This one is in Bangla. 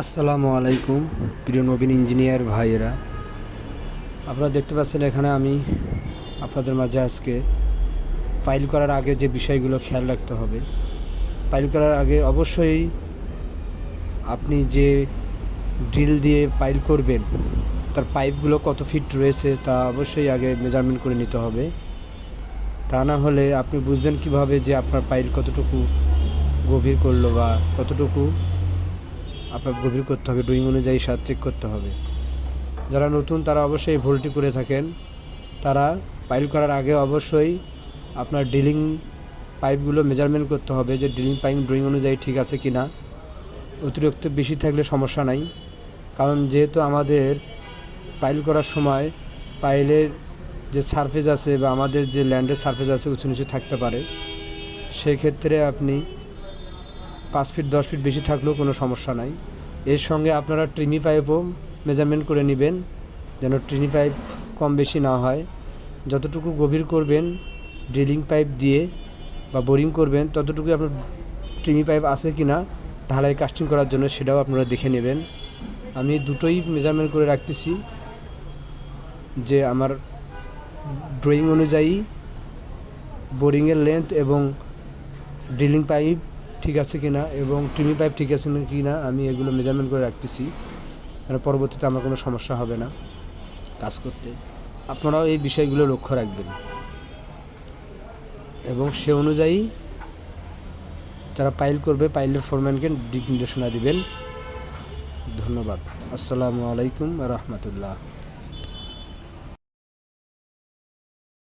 আসসালামু আলাইকুম, প্রিয় নবীন ইঞ্জিনিয়ার ভাইয়েরা। আপনারা দেখতে পাচ্ছেন এখানে আমি আপনাদের মাঝে আজকে ফাইল করার আগে যে বিষয়গুলো খেয়াল রাখতে হবে। ফাইল করার আগে অবশ্যই আপনি যে ড্রিল দিয়ে পাইল করবেন, তার পাইপগুলো কত ফিট রয়েছে তা অবশ্যই আগে মেজারমেন্ট করে নিতে হবে। তা না হলে আপনি বুঝবেন কীভাবে যে আপনার পাইল কতটুকু গভীর করল বা কতটুকু আপনার গভীর করতে হবে ড্রয়িং অনুযায়ী সাত চেক করতে হবে। যারা নতুন, তারা অবশ্যই ভুলটি করে থাকেন। তারা পাইল করার আগে অবশ্যই আপনার ড্রিলিং পাইপগুলো মেজারমেন্ট করতে হবে যে ড্রিলিং পাইপ ড্রয়িং অনুযায়ী ঠিক আছে কি না অতিরিক্ত বেশি থাকলে সমস্যা নাই, কারণ যেহেতু আমাদের পাইল করার সময় পাইলের যে সারফেস আছে বা আমাদের যে ল্যান্ডের সারফেস আছে, উঁচু নিচু থাকতে পারে। সেক্ষেত্রে আপনি পাঁচ ফিট, দশ ফিট বেশি থাকলেও কোনো সমস্যা নাই। এর সঙ্গে আপনারা ট্রিমি পাইপও মেজারমেন্ট করে নেবেন, যেন ট্রিমি পাইপ কম বেশি না হয়। যতটুকু গভীর করবেন, ড্রিলিং পাইপ দিয়ে বা বোরিং করবেন ততটুকু আপনার ট্রিমি পাইপ আছে কি না ঢালাই কাস্টিং করার জন্য সেটাও আপনারা দেখে নেবেন। আমি দুটোই মেজারমেন্ট করে রাখতেছি, যে আমার ড্রয়িং অনুযায়ী বোরিংয়ের লেন্থ এবং ড্রিলিং পাইপ ঠিক আছে কি না এবং ট্রিমি পাইপ ঠিক আছে কি না আমি এগুলো মেজারমেন্ট করে রাখতেছি। মানে পরবর্তীতে আমার কোনো সমস্যা হবে না কাজ করতে। আপনারাও এই বিষয়গুলো লক্ষ্য রাখবেন। এবং সে অনুযায়ী যারা পাইল করবে পাইলের ফোরম্যানকে দিক নির্দেশনা দিবেন। ধন্যবাদ। আসসালামু আলাইকুম রহমতুল্লাহ।